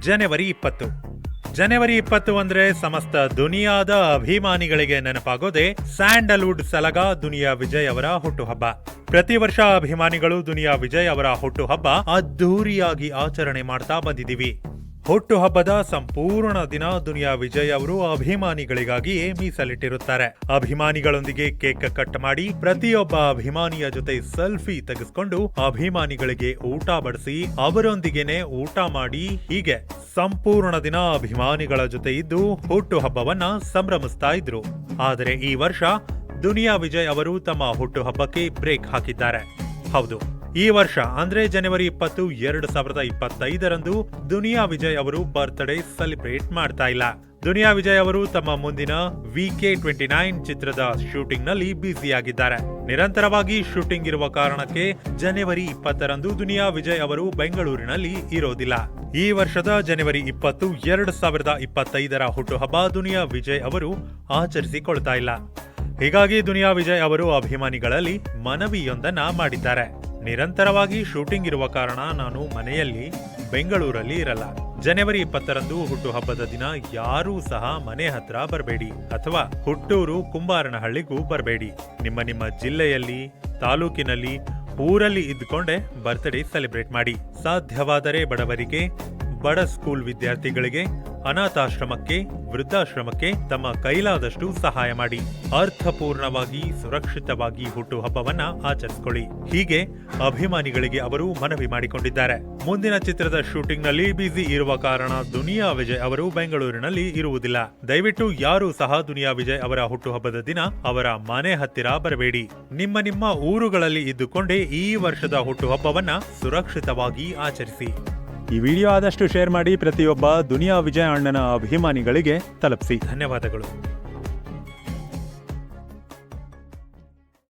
ಜನವರಿ ಇಪ್ಪತ್ತು. ಜನವರಿ ಇಪ್ಪತ್ತು ಅಂದ್ರೆ ಸಮಸ್ತ ದುನಿಯಾದ ಅಭಿಮಾನಿಗಳಿಗೆ ನೆನಪಾಗೋದೆ ಸ್ಯಾಂಡಲ್ವುಡ್ ಸಲಗ ದುನಿಯಾ ವಿಜಯ್ ಅವರ ಹುಟ್ಟುಹಬ್ಬ. ಪ್ರತಿ ವರ್ಷ ಅಭಿಮಾನಿಗಳು ದುನಿಯಾ ವಿಜಯ್ ಅವರ ಹುಟ್ಟುಹಬ್ಬ ಅದ್ಧೂರಿಯಾಗಿ ಆಚರಣೆ ಮಾಡ್ತಾ ಬಂದಿದ್ದೀವಿ. ಹುಟ್ಟುಹಬ್ಬದ ಸಂಪೂರ್ಣ ದಿನ ದುನಿಯಾ ವಿಜಯ್ ಅವರು ಅಭಿಮಾನಿಗಳಿಗಾಗಿಯೇ ಮೀಸಲಿಟ್ಟಿರುತ್ತಾರೆ. ಅಭಿಮಾನಿಗಳೊಂದಿಗೆ ಕೇಕ್ ಕಟ್ ಮಾಡಿ ಪ್ರತಿಯೊಬ್ಬ ಅಭಿಮಾನಿಯ ಜೊತೆ ಸೆಲ್ಫಿ ತೆಗೆಸ್ಕೊಂಡು ಅಭಿಮಾನಿಗಳಿಗೆ ಊಟ ಬಡಿಸಿ ಅವರೊಂದಿಗೆನೆ ಊಟ ಮಾಡಿ ಹೀಗೆ ಸಂಪೂರ್ಣ ದಿನ ಅಭಿಮಾನಿಗಳ ಜೊತೆ ಇದ್ದು ಹುಟ್ಟುಹಬ್ಬವನ್ನ ಸಂಭ್ರಮಿಸ್ತಾ ಇದ್ರು. ಆದರೆ ಈ ವರ್ಷ ದುನಿಯಾ ವಿಜಯ್ ಅವರು ತಮ್ಮ ಹುಟ್ಟುಹಬ್ಬಕ್ಕೆ ಬ್ರೇಕ್ ಹಾಕಿದ್ದಾರೆ. ಹೌದು ಈ ವರ್ಷ ಅಂದ್ರೆ ಜನವರಿ ಇಪ್ಪತ್ತು, ಎರಡು ಸಾವಿರದ ಇಪ್ಪತ್ತೈದರಂದು ದುನಿಯಾ ವಿಜಯ್ ಅವರು ಬರ್ತ್ಡೇ ಸೆಲೆಬ್ರೇಟ್ ಮಾಡ್ತಾ ಇಲ್ಲ. ದುನಿಯಾ ವಿಜಯ್ ಅವರು ತಮ್ಮ ಮುಂದಿನ ವಿಕೆ ಟ್ವೆಂಟಿ ನೈನ್ ಚಿತ್ರದ ಶೂಟಿಂಗ್ನಲ್ಲಿ ಬ್ಯುಸಿಯಾಗಿದ್ದಾರೆ. ನಿರಂತರವಾಗಿ ಶೂಟಿಂಗ್ ಇರುವ ಕಾರಣಕ್ಕೆ ಜನವರಿ ಇಪ್ಪತ್ತರಂದು ದುನಿಯಾ ವಿಜಯ್ ಅವರು ಬೆಂಗಳೂರಿನಲ್ಲಿ ಇರೋದಿಲ್ಲ. ಈ ವರ್ಷದ ಜನವರಿ ಇಪ್ಪತ್ತು, ಎರಡು ಸಾವಿರದ ಇಪ್ಪತ್ತೈದರ ಹುಟ್ಟುಹಬ್ಬ ದುನಿಯಾ ವಿಜಯ್ ಅವರು ಆಚರಿಸಿಕೊಳ್ತಾ ಇಲ್ಲ. ಹೀಗಾಗಿ ದುನಿಯಾ ವಿಜಯ್ ಅವರು ಅಭಿಮಾನಿಗಳಲ್ಲಿ ಮನವಿಯೊಂದನ್ನ ಮಾಡಿದ್ದಾರೆ. ನಿರಂತರವಾಗಿ ಶೂಟಿಂಗ್ ಇರುವ ಕಾರಣ ನಾನು ಮನೆಯಲ್ಲಿ ಬೆಂಗಳೂರಲ್ಲಿ ಇರಲ್ಲ. ಜನವರಿ ಇಪ್ಪತ್ತರಂದು ಹುಟ್ಟುಹಬ್ಬದ ದಿನ ಯಾರೂ ಸಹ ಮನೆ ಹತ್ರ ಬರಬೇಡಿ ಅಥವಾ ಹುಟ್ಟೂರು ಕುಂಬಾರನಹಳ್ಳಿಗೂ ಬರಬೇಡಿ. ನಿಮ್ಮ ನಿಮ್ಮ ಜಿಲ್ಲೆಯಲ್ಲಿ, ತಾಲೂಕಿನಲ್ಲಿ ಊರಲ್ಲಿ ಇದ್ದುಕೊಂಡೇ ಬರ್ತ್ಡೇ ಸೆಲೆಬ್ರೇಟ್ ಮಾಡಿ. ಸಾಧ್ಯವಾದರೆ ಬಡವರಿಗೆ, ಬಡ ಸ್ಕೂಲ್ ವಿದ್ಯಾರ್ಥಿಗಳಿಗೆ ಅನಾಥಾಶ್ರಮಕ್ಕೆ, ವೃದ್ಧಾಶ್ರಮಕ್ಕೆ ತಮ್ಮ ಕೈಲಾದಷ್ಟು ಸಹಾಯ ಮಾಡಿ. ಅರ್ಥಪೂರ್ಣವಾಗಿ, ಸುರಕ್ಷಿತವಾಗಿ ಹುಟ್ಟುಹಬ್ಬವನ್ನ ಆಚರಿಸಿಕೊಳ್ಳಿ. ಹೀಗೆ ಅಭಿಮಾನಿಗಳಿಗೆ ಅವರು ಮನವಿ ಮಾಡಿಕೊಂಡಿದ್ದಾರೆ. ಮುಂದಿನ ಚಿತ್ರದ ಶೂಟಿಂಗ್ನಲ್ಲಿ ಬ್ಯುಸಿ ಇರುವ ಕಾರಣ ದುನಿಯಾ ವಿಜಯ್ ಅವರು ಬೆಂಗಳೂರಿನಲ್ಲಿ ಇರುವುದಿಲ್ಲ. ದಯವಿಟ್ಟು ಯಾರೂ ಸಹ ದುನಿಯಾ ವಿಜಯ್ ಅವರ ಹುಟ್ಟುಹಬ್ಬದ ದಿನ ಅವರ ಮನೆ ಹತ್ತಿರ ಬರಬೇಡಿ. ನಿಮ್ಮ ನಿಮ್ಮ ಊರುಗಳಲ್ಲಿ ಇದ್ದುಕೊಂಡೇ ಈ ವರ್ಷದ ಹುಟ್ಟುಹಬ್ಬವನ್ನ ಸುರಕ್ಷಿತವಾಗಿ ಆಚರಿಸಿ. ಈ ವಿಡಿಯೋ ಆದಷ್ಟು ಶೇರ್ ಮಾಡಿ ಪ್ರತಿಯೊಬ್ಬ ದುನಿಯಾ ವಿಜಯ ಅಣ್ಣನ ಅಭಿಮಾನಿಗಳಿಗೆ ತಲುಪಿಸಿ. ಧನ್ಯವಾದಗಳು.